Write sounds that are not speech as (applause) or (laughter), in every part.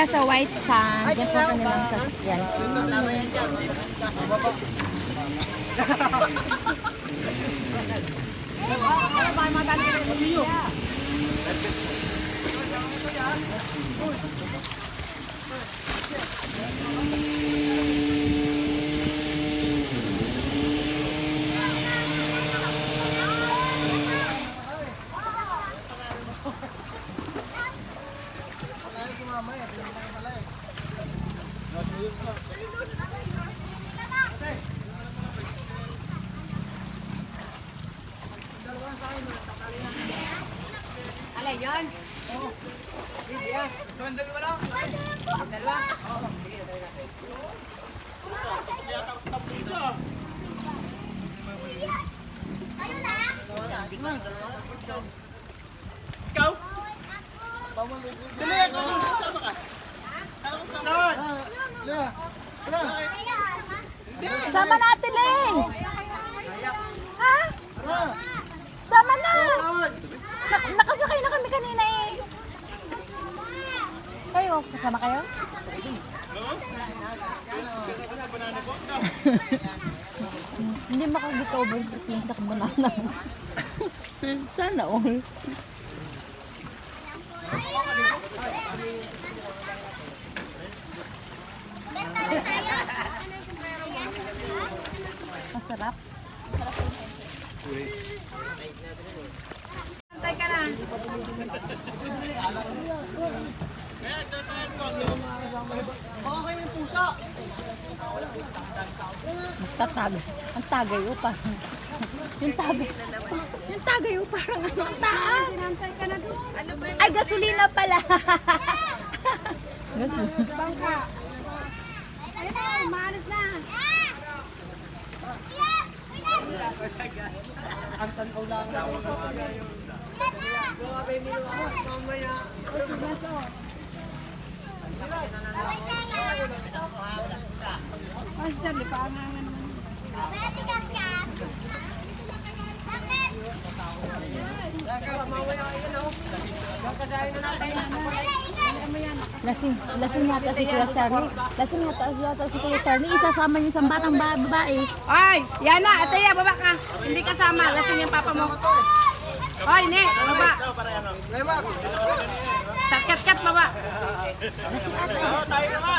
Sila sa White Sand. Yan po kanilang sasakyan. Sama natin, Leng! Ha? Sama na! Na- nakasakay na kami kanina eh. Kayo, kasama kayo? Hindi makagit-over yung sa banana. (laughs) Sana all. Masarap. Antay ka na. Magtatag. Ang tagay o parang. Yung tagay. Yung tagay o parang ano. Ang taas. Ay, gasolina pala. Bangka. Ayun na, umalis na. Pastor, di pa ang Lasing, lasing yata si Kuya Charlie. Lasing yata, yata si Kuya Charlie. Isasama niyo sa batang ba- babae. Ay, yan na. Ate, ya, baba ka. Hindi kasama. Lasing yung papa mo. Hoy, ne, baba. Takat-kat, baba. Lasing ata.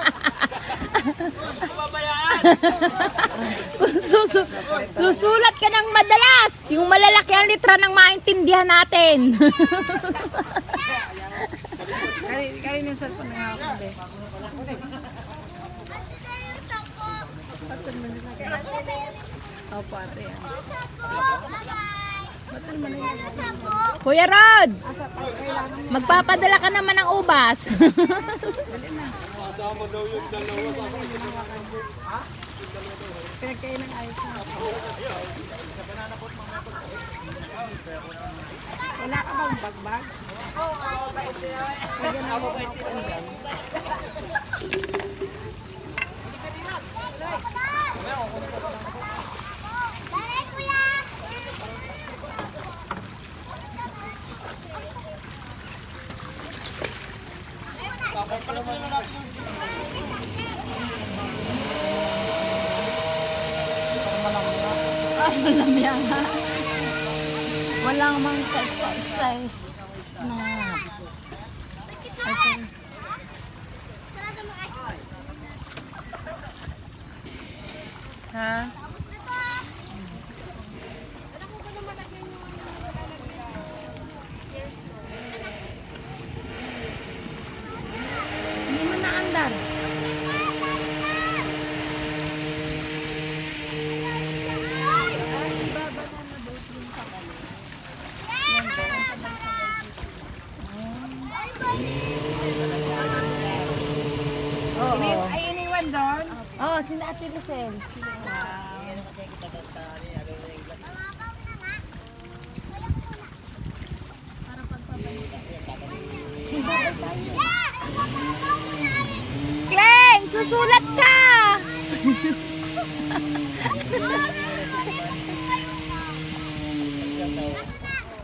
Susu- susulat ka ng madalas. Yung malalaki ang litra ng maintindihan natin. Kali yung cellphone nga ako. Opo, ate. Kuya Rod, magpapadala ka naman ng ubas. Pinagkain ng ayos na. Wala ka bang bagbag? Lagyan ako kay Tindang. Ay, malamyang ha. Walang mang kaisay-isay na kasi Ha? Ate Lucel. Kleng, susulat ka! (laughs) Check mo na yung ano na ako.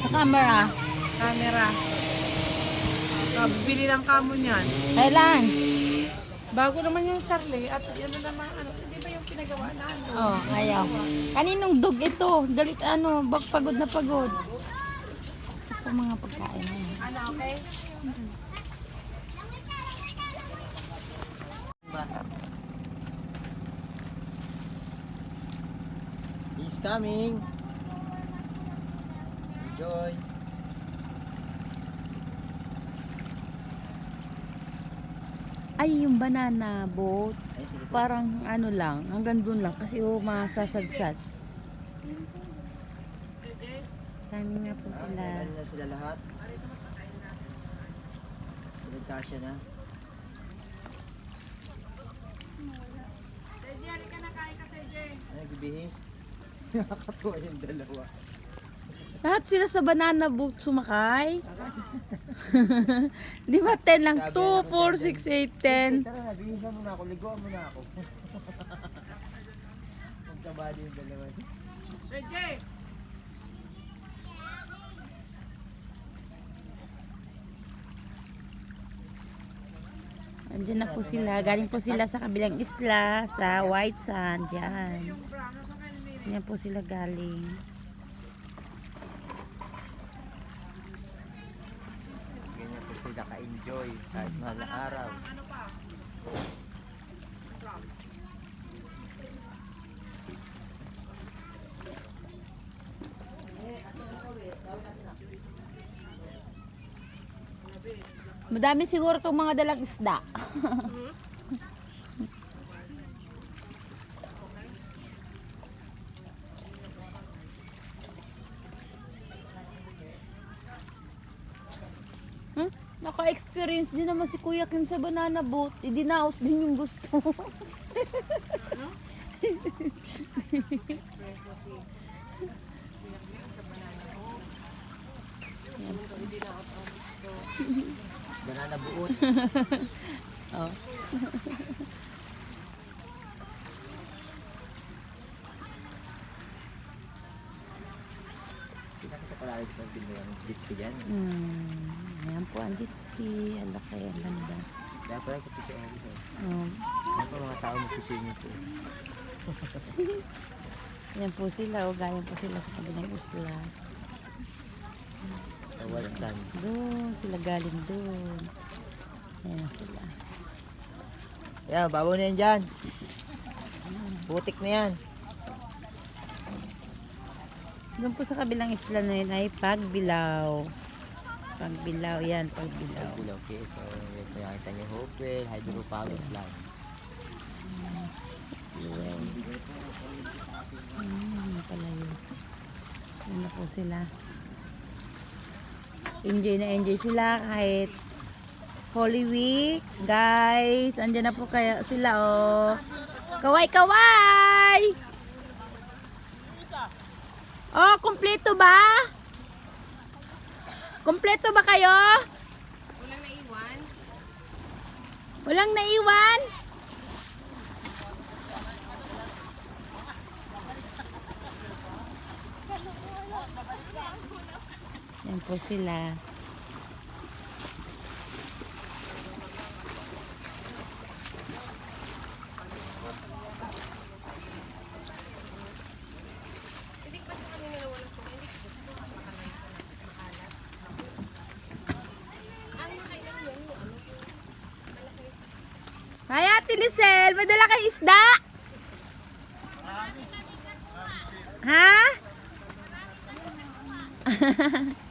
Sa camera. Camera. Kabili lang kamo niyan. Kailan? Bago naman yung Charlie at na naman ano, hindi ba yung pinagawa na ano? Oh, ayaw. Kaninong dog ito? Galit ano, bag pagod na pagod. Ito mga pagkain. ano. Ano, okay? Coming. Enjoy. Ay, yung banana boat. Ay, sige po. Parang ano lang, hanggang dun lang kasi oh, masasadsad. Kami nga po sila. Ah, ano na sila lahat? Pinagkasya na. Ano, nagbibihis? Nakakatuwa yung dalawa. Lahat sila sa banana boat sumakay. (laughs) Di ba 10 lang? 2, 4, 6, 8, 10. Tara na, mo na ako. Liguan mo na ako. (laughs) Magkabali yung dalawa. Seje! Andiyan na po sila. Galing po sila sa kabilang isla, sa White Sand. Diyan. Diyan po sila galing. Ganyan po sila ka-enjoy kahit mahal na araw. Madami siguro itong mga dalang isda. (laughs) Hmm? Naka-experience din naman si Kuya Kim sa banana boat. Idinaos din yung gusto. Banana buot. (laughs) oh. Pinakita pala rin pag binuha ng beach ko dyan. Hmm. Ayan po ang jet ski. Ang laki, ang ganda. Kaya pala kapit ano. Oh. Ano pa mga tao magsuswimming po. (laughs) Ayan po sila. O, galing po sila sa kabilang isla. Sa white sand. Doon, sila galing doon. Ayan sila. Kaya, babaw na yan dyan. Putik na yan. Doon po sa kabilang isla na yun ay Pagbilao. Pagbilao, yan, Pagbilao. Pagbilaw, okay. So, yun po nakita niyo Hopewell, hydropower plant. Luwel. Hmm, ano pala yun. Yan na po sila. Enjoy na enjoy sila kahit Holy Week. Guys, andyan na po kaya sila oh. Kaway kaway! Oh, kumpleto ba? Kumpleto ba kayo? Walang naiwan? Walang naiwan? Yan po sila. Ate Lisel, madala kayo isda? Ha? (laughs)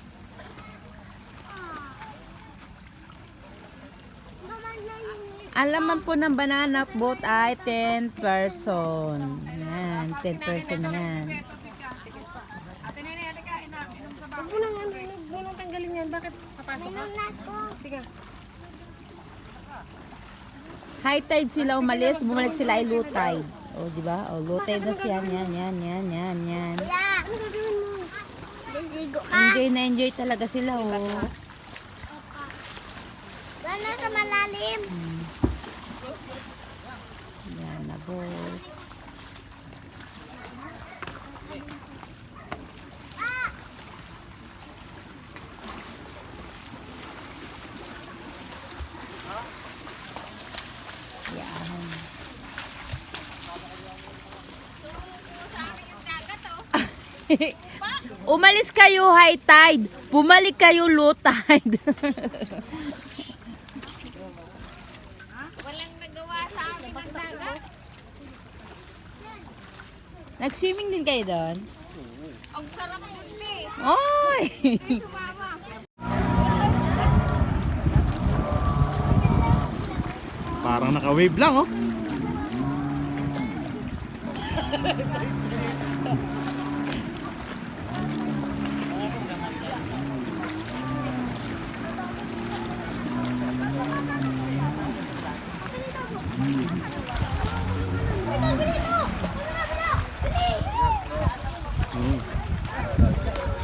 Ang laman po ng banana boat ay 10 person. Yan, 10 person yan. Ano, huwag mo nang tanggalin yan. Bakit papasok ka? Sige. High tide sila umalis, bumalik sila ay low tide. O, di ba? O, low tide na siya. Yan, yan, yan, yan, yan. Enjoy na enjoy talaga sila, oh. Wala sa malalim. Yan na boat. Yan. (laughs) Umalis kayo high tide, bumalik kayo low tide. (laughs) Walang nagawa sa amin ng dagat. Nag-swimming din kayo doon? Ang sarap yun eh. Oy! Parang naka-wave lang, oh. (laughs)